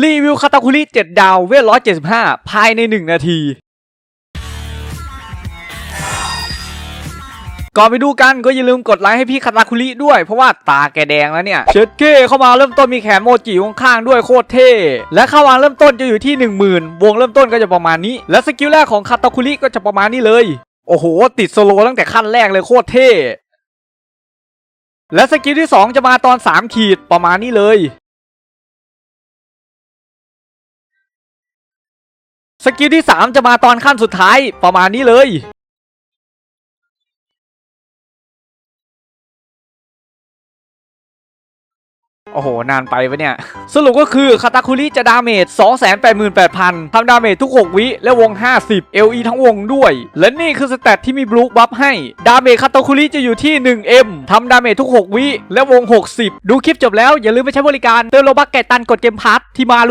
รีวิวคาตาคุริ7ดาวเวท175 ภายใน 1 นาที ก่อนไปดูกันก็อย่าลืมกดไลค์ให้พี่คาตาคุริด้วยเพราะว่าตาแกแดงแล้วเนี่ย เชิดเก้เข้ามาเริ่มต้นมีแขนโมจิข้างๆด้วยโคตรเท่ และเข้าวางเริ่มต้นจะอยู่ที่ 10,000 วงเริ่มต้นก็จะประมาณนี้ และสกิลแรกของคาตาคุริก็จะประมาณนี้เลย โอ้โห ติดโซโลตั้งแต่ขั้นแรกเลยโคตรเท่ และสกิลที่ 2 จะมาตอน 3 ขีดประมาณนี้เลย สกิลที่ 3 จะมาตอนขั้นสุดท้ายประมาณนี้เลย โอ้โห นานไปปะเนี่ย สรุปก็คือ คาตาคุริจะดาเมจ 288,000 ทำดาเมจทุก 6 วิ และวง 50 LE ทั้งวงด้วย และนี่คือสเตตที่มีบลูบัฟให้ ดาเมจคาตาคุริจะอยู่ที่ 1M ทำดาเมจทุก 6 วิ และวง 60 ดูคลิปจบแล้วอย่าลืมไปใช้บริการเติมโลบักไก่ตันกดเกมพาร์ทที่มา